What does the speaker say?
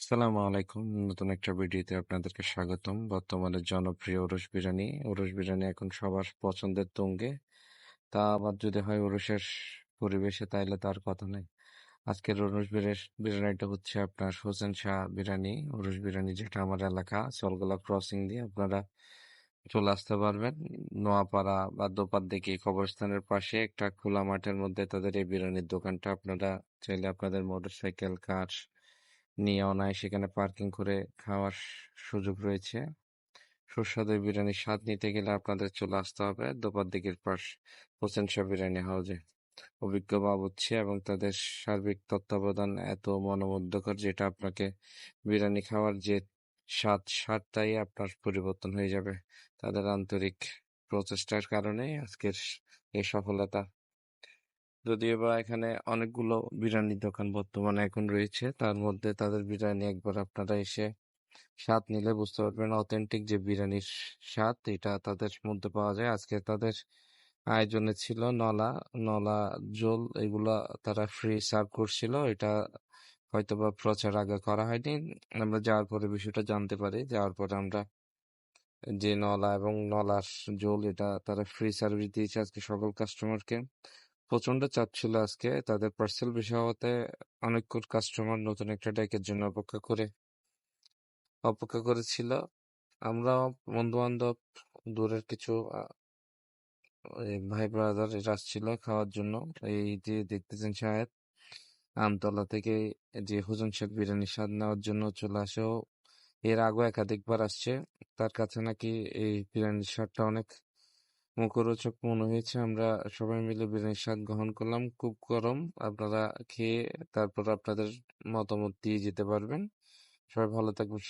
আসসালামু আলাইকুম। নতুন একটা ভিডিওতে আপনাদেরকে স্বাগতম। বর্তমানে জনপ্রিয় ওরস বিরিয়ানি। ওরস বিরিয়ানি এখন সবার পছন্দের তুঙ্গে। তা আবার যদি হয় ওরসের পরিবেশে, তাইলে তার কথা নেই। আজকের ওরস বিরিয়ানিটা হচ্ছে আপনার হোসেন শাহ বিরিয়ানি। ওরস বিরিয়ানি যেটা আমার এলাকা, সলগোলা ক্রসিং দিয়ে আপনারা চলে আসতে পারবেন। নোয়াপাড়া বা দোপার দিকে কবরস্থানের পাশে একটা খোলা মাঠের মধ্যে তাদের এই বিরিয়ানির দোকানটা। আপনারা চাইলে আপনাদের মোটর সাইকেল কার নিয়ে অনায় সেখানে পার্কিং করে খাওয়ার সুযোগ রয়েছে। সুস্বাদু বিরিয়ানির স্বাদ নিতে গেলে আপনাদের চলে আসতে হবে। দোপার দিকের পাশ হোসেন শাহ বিরিয়ানি হাউজে। অভিজ্ঞ বাবুচ্ছে এবং তাদের সার্বিক তত্ত্বাবধান এত মনোমুগ্ধকর যেটা আপনাকে বিরিয়ানি খাওয়ার যে স্বাদ, স্বাদটাই আপনার পরিবর্তন হয়ে যাবে। তাদের আন্তরিক প্রচেষ্টার কারণে আজকের এই সফলতা। যদিও বা এখানে অনেকগুলো বিরিয়ানির দোকান বর্তমানে এখন রয়েছে, তার মধ্যে তাদের বিরিয়ানি একবার আপনারা এসে স্বাদ নিলে বুঝতে পারবেন। অথেন্টিক যে বিরিয়ানির স্বাদ, এটা তাদের মধ্যে পাওয়া যায়। আজকে তাদের আয়োজনে ছিল নলা নলা জল, এগুলা তারা ফ্রি সার্ভ করছিল। এটা হয়তো বা প্রচার আগে করা হয়নি। আমরা যাওয়ার পরে বিষয়টা জানতে পারি, যাওয়ার পরে আমরা যে নলা এবং নলার জল, এটা তারা ফ্রি সার্ভিস দিয়েছে আজকে সকল কাস্টমারকে প্রচণ্ড চাপ ছিল আজকে। তাদের পার্সেল বিষয় হতে অনেকক্ষণ কাস্টমার নতুন একটা ডেকের জন্য অপেক্ষা করে, অপেক্ষা করেছিল। আমরা বন্ধু বান্ধব দূরের কিছু ভাই ব্রাদার এরা আসছিল খাওয়ার জন্য। এই যে দেখতেছেন শায়দ আমতলা থেকে যে হুজন শেখ বিরিয়ানি স্বাদ নেওয়ার জন্য চলে আসেও, এর আগেও একাধিকবার আসছে। তার কাছে নাকি এই বিরিয়ানির স্বাদটা অনেক মুখরোচক মনে হয়েছে। আমরা সবাই মিলে বিরিয়ানির স্বাদ গ্রহণ করলাম। খুব গরম। আপনারা খেয়ে তারপর আপনাদের মতামত দিয়ে যেতে পারবেন। সবাই ভালো থাকবেন